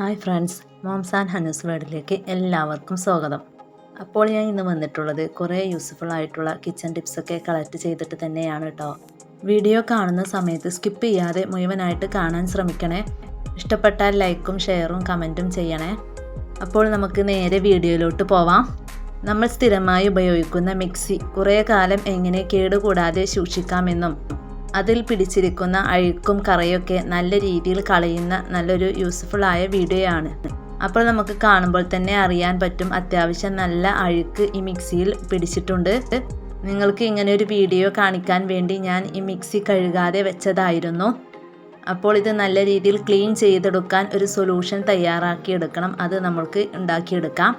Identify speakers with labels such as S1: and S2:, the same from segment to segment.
S1: Hi friends moms and ഹനൂസ് വേർഡിലേക്ക് എല്ലാവർക്കും സ്വാഗതം. അപ്പോൾ ഞാൻ ഇന്ന് വന്നിട്ടുള്ളത് കുറേ യൂസ്ഫുൾ ആയിട്ടുള്ള കിച്ചൺ ടിപ്സൊക്കെ കളക്ട് ചെയ്തിട്ട് തന്നെയാണ് കേട്ടോ വീഡിയോ കാണുന്ന സമയത്ത് സ്കിപ്പ് ചെയ്യാതെ മുഴുവനായിട്ട് കാണാൻ ശ്രമിക്കണേ. ഇഷ്ടപ്പെട്ടാൽ ലൈക്കും ഷെയറും കമന്റും ചെയ്യണേ. അപ്പോൾ നമുക്ക് നേരെ വീഡിയോയിലോട്ട് പോവാം. നമ്മൾ സ്ഥിരമായി ഉപയോഗിക്കുന്ന മിക്സി കുറേ കാലം എങ്ങനെ കേടുകൂടാതെ സൂക്ഷിക്കാമെന്നും അതിൽ പിടിച്ചിരിക്കുന്ന അഴുക്കും കറയൊക്കെ നല്ല രീതിയിൽ കളയുന്ന നല്ലൊരു യൂസ്ഫുൾ ആയ വീഡിയോ ആണ്. അപ്പോൾ നമുക്ക് കാണുമ്പോൾ തന്നെ അറിയാൻ പറ്റും അത്യാവശ്യം നല്ല അഴുക്ക് ഈ മിക്സിയിൽ പിടിച്ചിട്ടുണ്ട്. നിങ്ങൾക്ക് ഇങ്ങനെ ഒരു വീഡിയോ കാണിക്കാൻ വേണ്ടി ഞാൻ ഈ മിക്സി കഴുകാതെ വെച്ചതായിരുന്നു. അപ്പോൾ ഇത് നല്ല രീതിയിൽ ക്ലീൻ ചെയ്തെടുക്കാൻ ഒരു സൊല്യൂഷൻ തയ്യാറാക്കിയെടുക്കണം അത് നമ്മൾക്ക് ഉണ്ടാക്കിയെടുക്കാം.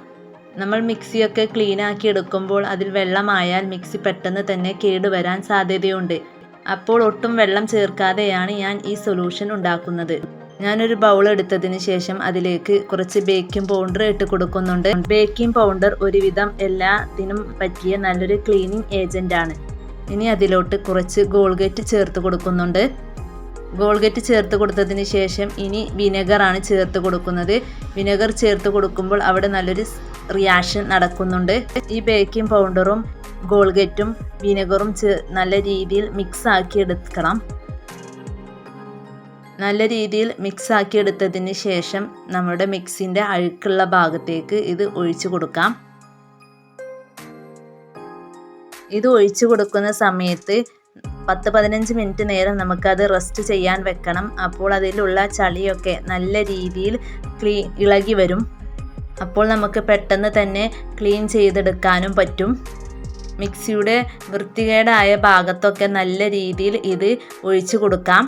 S1: നമ്മൾ മിക്സിയൊക്കെ ക്ലീൻ ആക്കി എടുക്കുമ്പോൾ അതിൽ വെള്ളമായാൽ മിക്സി പെട്ടെന്ന് തന്നെ കേടുവരാൻ സാധ്യതയുണ്ട്. അപ്പോൾ ഒട്ടും വെള്ളം ചേർക്കാതെയാണ് ഞാൻ ഈ സൊല്യൂഷൻ ഉണ്ടാക്കുന്നത്. ഞാനൊരു ബൗൾ എടുത്തതിന് ശേഷം അതിലേക്ക് കുറച്ച് ബേക്കിംഗ് പൗഡർ ഇട്ട് കൊടുക്കുന്നുണ്ട്. ബേക്കിംഗ് പൗഡർ ഒരുവിധം എല്ലാത്തിനും പറ്റിയ നല്ലൊരു ക്ലീനിങ് ഏജന്റ് ആണ്. ഇനി അതിലോട്ട് കുറച്ച് ഗോൾഗേറ്റ് ചേർത്ത് കൊടുക്കുന്നുണ്ട്. ഗോൾഗേറ്റ് ചേർത്ത് കൊടുത്തതിന് ശേഷം ഇനി വിനെഗറാണ് ചേർത്ത് കൊടുക്കുന്നത്. വിനെഗർ ചേർത്ത് കൊടുക്കുമ്പോൾ അവിടെ നല്ലൊരു റിയാക്ഷൻ നടക്കുന്നുണ്ട്. ഈ ബേക്കിംഗ് പൗഡറും ഗോൾഗറ്റും വിനെഗറും നല്ല രീതിയിൽ മിക്സ് ആക്കി എടുക്കണം നല്ല രീതിയിൽ മിക്സ് ആക്കി എടുത്തതിന് ശേഷം നമ്മുടെ മിക്സിന്റെ അഴുക്കുള്ള ഭാഗത്തേക്ക് ഇത് ഒഴിച്ചു കൊടുക്കാം. ഇത് ഒഴിച്ചു കൊടുക്കുന്ന സമയത്ത് പത്ത് പതിനഞ്ച് മിനിറ്റ് നേരം നമുക്കത് റെസ്റ്റ് ചെയ്യാൻ വെക്കണം. അപ്പോൾ അതിലുള്ള ചളിയൊക്കെ നല്ല രീതിയിൽ ക്ലീ ഇളകി വരും. അപ്പോൾ നമുക്ക് പെട്ടെന്ന് തന്നെ ക്ലീൻ ചെയ്തെടുക്കാനും പറ്റും. മിക്സിയുടെ വൃത്തികേടായ ഭാഗത്തൊക്കെ നല്ല രീതിയിൽ ഇത് ഒഴിച്ചു കൊടുക്കാം.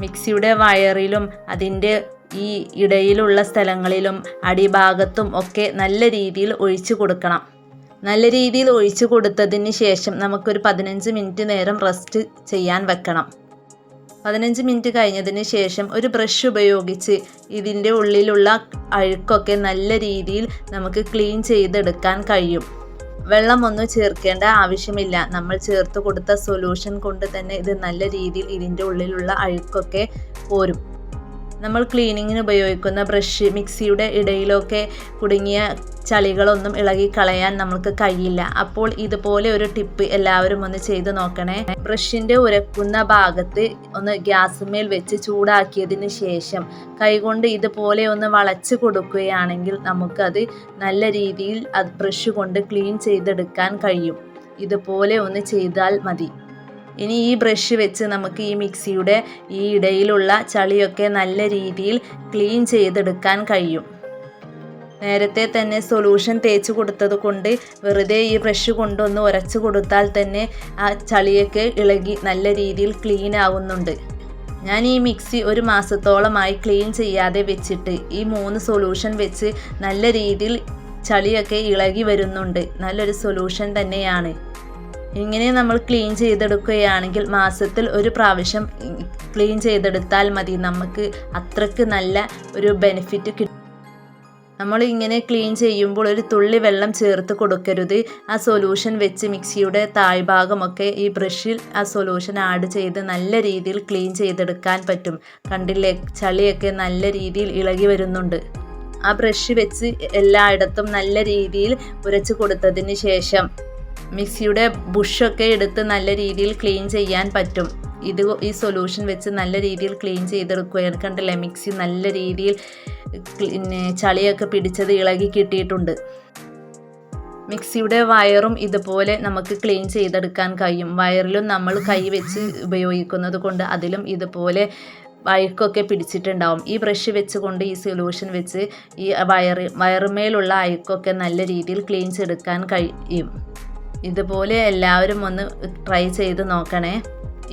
S1: മിക്സിയുടെ വയറിലും അതിന്റെ ഈ ഇടയിലുള്ള സ്ഥലങ്ങളിലും അടിഭാഗത്തും ഒക്കെ നല്ല രീതിയിൽ ഒഴിച്ചു കൊടുക്കണം. നല്ല രീതിയിൽ ഒഴിച്ചു കൊടുത്തതിന് ശേഷം നമുക്കൊരു പതിനഞ്ച് മിനിറ്റ് നേരം റെസ്റ്റ് ചെയ്യാൻ വെക്കണം. പതിനഞ്ച് മിനിറ്റ് കഴിഞ്ഞതിന് ശേഷം ഒരു ബ്രഷ് ഉപയോഗിച്ച് ഇതിന്റെ ഉള്ളിലുള്ള അഴുക്കൊക്കെ നല്ല രീതിയിൽ നമുക്ക് ക്ലീൻ ചെയ്തെടുക്കാൻ കഴിയും. വെള്ളമൊന്നും ചേർക്കേണ്ട ആവശ്യമില്ല. നമ്മൾ ചേർത്ത് കൊടുത്ത സൊല്യൂഷൻ കൊണ്ട് തന്നെ ഇത് നല്ല രീതിയിൽ ഇതിന്റെ ഉള്ളിലുള്ള അഴുക്കൊക്കെ പോരും. നമ്മൾ ക്ലീനിങ്ങിന് ഉപയോഗിക്കുന്ന ബ്രഷ് മിക്സിയുടെ ഇടയിലൊക്കെ കുടുങ്ങിയ ചളികളൊന്നും ഇളകി കളയാൻ നമുക്ക് കഴിയില്ല. അപ്പോൾ ഇതുപോലെ ഒരു ടിപ്പ് എല്ലാവരും ഒന്ന് ചെയ്ത് നോക്കണേ. ബ്രഷിന്റെ ഉരക്കുന്ന ഭാഗത്ത് ഒന്ന് ഗ്യാസുമേൽ വെച്ച് ചൂടാക്കിയതിന് ശേഷം കൈകൊണ്ട് ഇതുപോലെ ഒന്ന് വളച്ച് കൊടുക്കുകയാണെങ്കിൽ നമുക്കത് നല്ല രീതിയിൽ അത് ബ്രഷ് കൊണ്ട് ക്ലീൻ ചെയ്തെടുക്കാൻ കഴിയും. ഇതുപോലെ ഒന്ന് ചെയ്താൽ മതി. ഇനി ഈ ബ്രഷ് വെച്ച് നമുക്ക് ഈ മിക്സിയുടെ ഈ ഇടയിലുള്ള ചളിയൊക്കെ നല്ല രീതിയിൽ ക്ലീൻ ചെയ്തെടുക്കാൻ കഴിയും. നേരത്തെ തന്നെ സൊല്യൂഷൻ തേച്ച് കൊടുത്തത് കൊണ്ട് വെറുതെ ഈ ബ്രഷ് കൊണ്ടൊന്ന് ഉരച്ച് കൊടുത്താൽ തന്നെ ആ ചളിയൊക്കെ ഇളകി നല്ല രീതിയിൽ ക്ലീൻ ആവുന്നുണ്ട്. ഞാൻ ഈ മിക്സി ഒരു മാസത്തോളമായി ക്ലീൻ ചെയ്യാതെ വെച്ചിട്ട് ഈ മൂന്ന് സൊല്യൂഷൻ വെച്ച് നല്ല രീതിയിൽ ചളിയൊക്കെ ഇളകി വരുന്നുണ്ട്. നല്ലൊരു സൊല്യൂഷൻ തന്നെയാണ്. ഇങ്ങനെ നമ്മൾ ക്ലീൻ ചെയ്തെടുക്കുകയാണെങ്കിൽ മാസത്തിൽ ഒരു പ്രാവശ്യം ക്ലീൻ ചെയ്തെടുത്താൽ മതി. നമുക്ക് അത്രയ്ക്ക് നല്ല ഒരു ബെനിഫിറ്റ് കിട്ടും. നമ്മൾ ഇങ്ങനെ ക്ലീൻ ചെയ്യുമ്പോൾ ഒരു തുള്ളി വെള്ളം ചേർത്ത് കൊടുക്കരുത്. ആ സൊല്യൂഷൻ വെച്ച് മിക്സിയുടെ താഴ്ഭാഗമൊക്കെ ഈ ബ്രഷിൽ ആ സൊല്യൂഷൻ ആഡ് ചെയ്ത് നല്ല രീതിയിൽ ക്ലീൻ ചെയ്തെടുക്കാൻ പറ്റും. കണ്ടില്ലേ? ചളിയൊക്കെ നല്ല രീതിയിൽ ഇളകി വരുന്നുണ്ട്. ആ ബ്രഷ് വെച്ച് എല്ലായിടത്തും നല്ല രീതിയിൽ ഉരച്ച് കൊടുത്തതിന് ശേഷം മിക്സിയുടെ ബുഷൊക്കെ എടുത്ത് നല്ല രീതിയിൽ ക്ലീൻ ചെയ്യാൻ പറ്റും. ഇത് ഈ സൊല്യൂഷൻ വെച്ച് നല്ല രീതിയിൽ ക്ലീൻ ചെയ്തെടുക്കുകയാണ് കണ്ടില്ലേ മിക്സി നല്ല രീതിയിൽ പിന്നെ ചളിയൊക്കെ പിടിച്ചത് ഇളകി കിട്ടിയിട്ടുണ്ട്. മിക്സിയുടെ വയറും ഇതുപോലെ നമുക്ക് ക്ലീൻ ചെയ്തെടുക്കാൻ കഴിയും. വയറിലും നമ്മൾ കൈ വെച്ച് ഉപയോഗിക്കുന്നത് കൊണ്ട് അതിലും ഇതുപോലെ അഴുക്കൊക്കെ പിടിച്ചിട്ടുണ്ടാവും. ഈ ബ്രഷ് വെച്ചുകൊണ്ട് ഈ സൊല്യൂഷൻ വെച്ച് ഈ വയറ് വയറുമേലുള്ള അഴുക്കൊക്കെ നല്ല രീതിയിൽ ക്ലീൻ ചെയ്തെടുക്കാൻ കഴിയും. ഇതുപോലെ എല്ലാവരും ഒന്ന് ട്രൈ ചെയ്ത് നോക്കണേ.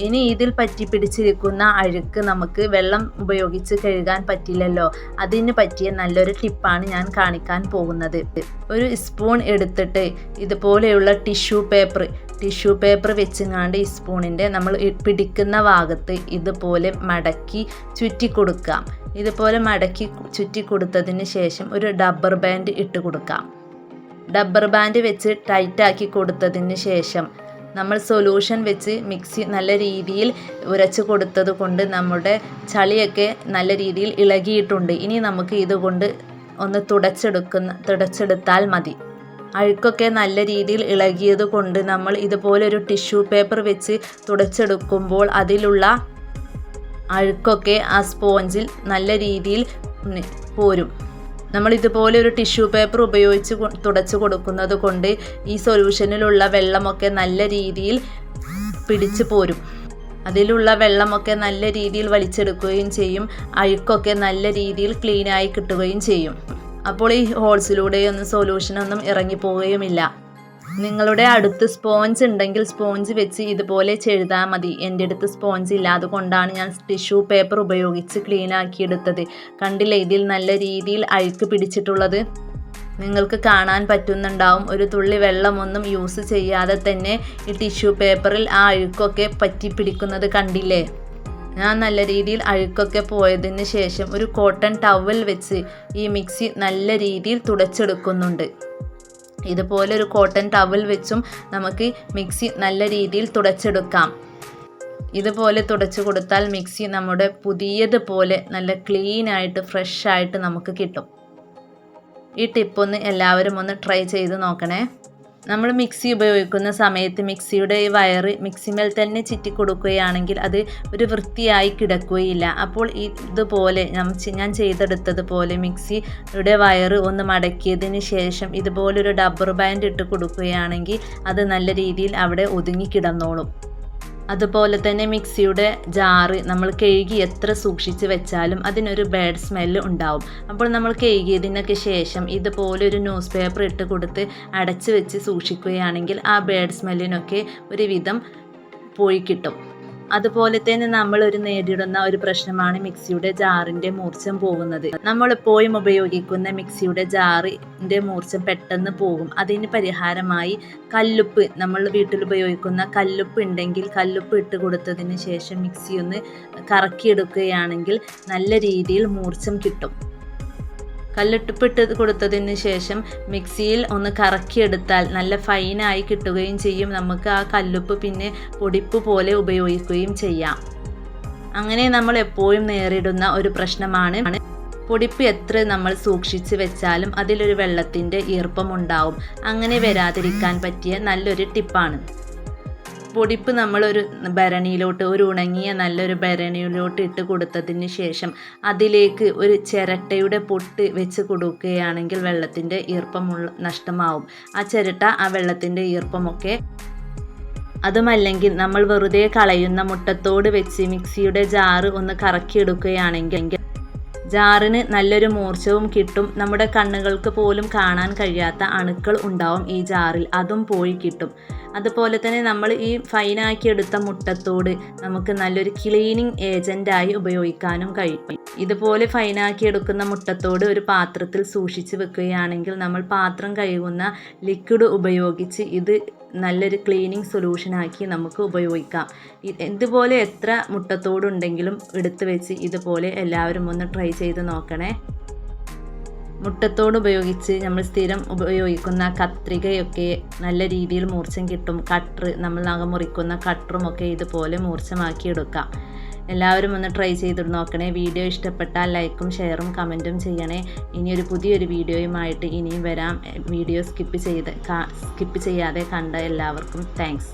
S1: ഇനി ഇതിൽ പറ്റി പിടിച്ചിരിക്കുന്ന അഴുക്ക് നമുക്ക് വെള്ളം ഉപയോഗിച്ച് കഴുകാൻ പറ്റില്ലല്ലോ. അതിന് പറ്റിയ നല്ലൊരു ടിപ്പാണ് ഞാൻ കാണിക്കാൻ പോകുന്നത്. ഒരു സ്പൂൺ എടുത്തിട്ട് ഇതുപോലെയുള്ള ടിഷ്യൂ പേപ്പർ ടിഷ്യൂ പേപ്പർ വെച്ചങ്ങാണ്ട് ഈ സ്പൂണിന്റെ നമ്മൾ പിടിക്കുന്ന ഭാഗത്ത് ഇതുപോലെ മടക്കി ചുറ്റി കൊടുക്കാം. ഇതുപോലെ മടക്കി ചുറ്റി കൊടുത്തതിന് ശേഷം ഒരു ഡബ്ബർ ബാൻഡ് ഇട്ട് കൊടുക്കാം. ഡബ്ബർ ബാൻഡ് വെച്ച് ടൈറ്റാക്കി കൊടുത്തതിന് ശേഷം നമ്മൾ സൊല്യൂഷൻ വെച്ച് മിക്സി നല്ല രീതിയിൽ ഉരച്ച് കൊടുത്തത് കൊണ്ട് നമ്മുടെ ചളിയൊക്കെ നല്ല രീതിയിൽ ഇളകിയിട്ടുണ്ട്. ഇനി നമുക്ക് ഇതുകൊണ്ട് ഒന്ന് തുടച്ചെടുക്കുന്ന തുടച്ചെടുത്താൽ മതി. അഴുക്കൊക്കെ നല്ല രീതിയിൽ ഇളകിയത് കൊണ്ട് നമ്മൾ ഇതുപോലൊരു ടിഷ്യൂ പേപ്പർ വെച്ച് തുടച്ചെടുക്കുമ്പോൾ അതിലുള്ള അഴുക്കൊക്കെ ആ സ്പോഞ്ചിൽ നല്ല രീതിയിൽ പോരും. നമ്മൾ ഇതുപോലെ ഒരു ടിഷ്യൂ പേപ്പർ ഉപയോഗിച്ച് തുടച്ചു കൊടുക്കുന്നത് കൊണ്ട് ഈ സൊല്യൂഷനിലുള്ള വെള്ളമൊക്കെ നല്ല രീതിയിൽ പിടിച്ചു പോരും. അതിലുള്ള വെള്ളമൊക്കെ നല്ല രീതിയിൽ വലിച്ചെടുക്കുകയും ചെയ്യും. അഴുക്കൊക്കെ നല്ല രീതിയിൽ ക്ലീനായി കിട്ടുകയും ചെയ്യും. അപ്പോൾ ഈ ഹോൾസിലൂടെയൊന്നും സൊല്യൂഷനൊന്നും ഇറങ്ങിപ്പോവുകയുമില്ല. നിങ്ങളുടെ അടുത്ത് സ്പോഞ്ച് ഉണ്ടെങ്കിൽ സ്പോഞ്ച് വെച്ച് ഇതുപോലെ ചെയ്താൽ മതി. എന്റെ അടുത്ത് സ്പോഞ്ച് ഇല്ല അതുകൊണ്ടാണ് ഞാൻ ടിഷ്യൂ പേപ്പർ ഉപയോഗിച്ച് ക്ലീൻ ആക്കിയെടുത്തത് കണ്ടില്ലേ ഇതിൽ നല്ല രീതിയിൽ അഴുക്ക് പിടിച്ചിട്ടുള്ളത്? നിങ്ങൾക്ക് കാണാൻ പറ്റുന്നുണ്ടാവും. ഒരു തുള്ളി വെള്ളമൊന്നും യൂസ് ചെയ്യാതെ തന്നെ ഈ ടിഷ്യൂ പേപ്പറിൽ ആ അഴുക്കൊക്കെ പറ്റി പിടിക്കുന്നത് കണ്ടില്ലേ? ഞാൻ നല്ല രീതിയിൽ അഴുക്കൊക്കെ പോയതിന് ശേഷം ഒരു കോട്ടൺ ടവൽ വെച്ച് ഈ മിക്സി നല്ല രീതിയിൽ തുടച്ചെടുക്കുന്നുണ്ട്. ഇതുപോലെ ഒരു കോട്ടൺ ടവൽ വെച്ചും നമുക്ക് മിക്സി നല്ല രീതിയിൽ തുടച്ചെടുക്കാം. ഇതുപോലെ തുടച്ചു കൊടുത്താൽ മിക്സി നമ്മുടെ പുതിയതുപോലെ നല്ല ക്ലീൻ ആയിട്ട് ഫ്രഷ് ആയിട്ട് നമുക്ക് കിട്ടും. ഈ ടിപ്പൊന്ന് എല്ലാവരും ഒന്ന് ട്രൈ ചെയ്ത് നോക്കണേ. നമ്മൾ മിക്സി ഉപയോഗിക്കുന്ന സമയത്ത് മിക്സിയുടെ ഈ വയറ് മിക്സിമേൽ തന്നെ ചിറ്റി കൊടുക്കുകയാണെങ്കിൽ അത് ഒരു വൃത്തിയായി കിടക്കുകയില്ല. അപ്പോൾ ഇതുപോലെ ഞാൻ ചെയ്തെടുത്തതുപോലെ മിക്സിയുടെ വയറ് ഒന്ന് മടക്കിയതിന് ശേഷം ഇതുപോലൊരു ഡബ്ബർ ബാൻഡ് ഇട്ട് കൊടുക്കുകയാണെങ്കിൽ അത് നല്ല രീതിയിൽ അവിടെ ഒതുങ്ങി കിടന്നോളും. അതുപോലെ തന്നെ മിക്സിയുടെ ജാറ് നമ്മൾ കഴുകി എത്ര സൂക്ഷിച്ച് വെച്ചാലും അതിനൊരു ബാഡ് സ്മെല്ല് ഉണ്ടാവും. അപ്പോൾ നമ്മൾ കഴുകിയതിനൊക്കെ ശേഷം ഇതുപോലെ ഒരു ന്യൂസ് പേപ്പർ ഇട്ട് കൊടുത്ത് അടച്ച് വെച്ച് സൂക്ഷിക്കുകയാണെങ്കിൽ ആ ബാഡ് സ്മെല്ലിനൊക്കെ ഒരുവിധം പോയി കിട്ടും. അതുപോലെ തന്നെ നമ്മൾ ഒരു നേരിടുന്ന ഒരു പ്രശ്നമാണ് മിക്സിയുടെ ജാറിന്റെ മൂർച്ചം പോകുന്നത്. നമ്മൾ എപ്പോഴും ഉപയോഗിക്കുന്ന മിക്സിയുടെ ജാറിന്റെ മൂർച്ചം പെട്ടെന്ന് പോകും. അതിന് പരിഹാരമായി കല്ലുപ്പ് നമ്മൾ വീട്ടിൽ ഉപയോഗിക്കുന്ന കല്ലുപ്പ് ഉണ്ടെങ്കിൽ കല്ലുപ്പ് ഇട്ട് കൊടുത്തതിന് ശേഷം മിക്സി ഒന്ന് കറക്കിയെടുക്കുകയാണെങ്കിൽ നല്ല രീതിയിൽ മൂർച്ചം കിട്ടും. കല്ലിട്ടിപ്പിട്ട് കൊടുത്തതിന് ശേഷം മിക്സിയിൽ ഒന്ന് കറക്കിയെടുത്താൽ നല്ല ഫൈനായി കിട്ടുകയും ചെയ്യും. നമുക്ക് ആ കല്ലുപ്പ് പിന്നെ പൊടിപ്പ് പോലെ ഉപയോഗിക്കുകയും ചെയ്യാം. അങ്ങനെ നമ്മൾ എപ്പോഴും നേരിടുന്ന ഒരു പ്രശ്നമാണ്. പൊടിപ്പ് എത്ര നമ്മൾ സൂക്ഷിച്ച് വെച്ചാലും അതിലൊരു വെള്ളത്തിന്റെ ഈർപ്പം ഉണ്ടാവും. അങ്ങനെ വരാതിരിക്കാൻ പറ്റിയ നല്ലൊരു ടിപ്പാണ്. പൊടിപ്പ് നമ്മളൊരു ഭരണിയിലോട്ട് ഒരു ഉണങ്ങിയ നല്ലൊരു ഭരണിയിലോട്ട് ഇട്ട് കൊടുത്തതിന് ശേഷം അതിലേക്ക് ഒരു ചിരട്ടയുടെ പൊട്ട് വെച്ച് കൊടുക്കുകയാണെങ്കിൽ വെള്ളത്തിന്റെ ഈർപ്പമുള്ള നഷ്ടമാവും. ആ ചിരട്ട ആ വെള്ളത്തിന്റെ ഈർപ്പമൊക്കെ അതുമല്ലെങ്കിൽ നമ്മൾ വെറുതെ കളയുന്ന മുട്ടത്തോട് വെച്ച് മിക്സിയുടെ ജാറ് ഒന്ന് കറക്കിയെടുക്കുകയാണെങ്കിൽ ജാറിന് നല്ലൊരു മൂർച്ചവും കിട്ടും. നമ്മുടെ കണ്ണുകൾക്ക് പോലും കാണാൻ കഴിയാത്ത അണുക്കൾ ഉണ്ടാവും ഈ ജാറിൽ. അതും പോയി കിട്ടും. അതുപോലെ തന്നെ നമ്മൾ ഈ ഫൈനാക്കി എടുത്ത മുട്ടത്തോട് നമുക്ക് നല്ലൊരു ക്ലീനിങ് ഏജന്റായി ഉപയോഗിക്കാനും കഴിയും. ഇതുപോലെ ഫൈനാക്കി എടുക്കുന്ന മുട്ടത്തോട് ഒരു പാത്രത്തിൽ സൂക്ഷിച്ച് വെക്കുകയാണെങ്കിൽ നമ്മൾ പാത്രം കഴുകുന്ന ലിക്വിഡ് ഉപയോഗിച്ച് ഇത് നല്ലൊരു ക്ലീനിങ് സൊല്യൂഷനാക്കി നമുക്ക് ഉപയോഗിക്കാം. ഇതുപോലെ എത്ര മുട്ടത്തോടുണ്ടെങ്കിലും എടുത്ത് വെച്ച് ഇതുപോലെ എല്ലാവരും ഒന്ന് ട്രൈ ചെയ്ത് നോക്കണേ. മുട്ടത്തോട് ഉപയോഗിച്ച് നമ്മൾ സ്ഥിരം ഉപയോഗിക്കുന്ന കത്രികയൊക്കെ നല്ല രീതിയിൽ മൂർച്ചം കിട്ടും. കട്ടർ നമ്മൾ നഖം മുറിക്കുന്ന കട്ടറും ഒക്കെ ഇതുപോലെ മൂർച്ചമാക്കി എടുക്കാം എല്ലാവരും ഒന്ന് ട്രൈ ചെയ്ത് നോക്കണേ. വീഡിയോ ഇഷ്ടപ്പെട്ടാൽ ലൈക്കും ഷെയറും കമന്റും ചെയ്യണേ. ഇനിയൊരു പുതിയൊരു വീഡിയോയുമായിട്ട് ഇനിയും വരാം. വീഡിയോ സ്കിപ്പ് ചെയ്ത് സ്കിപ്പ് ചെയ്യാതെ കണ്ട എല്ലാവർക്കും താങ്ക്സ്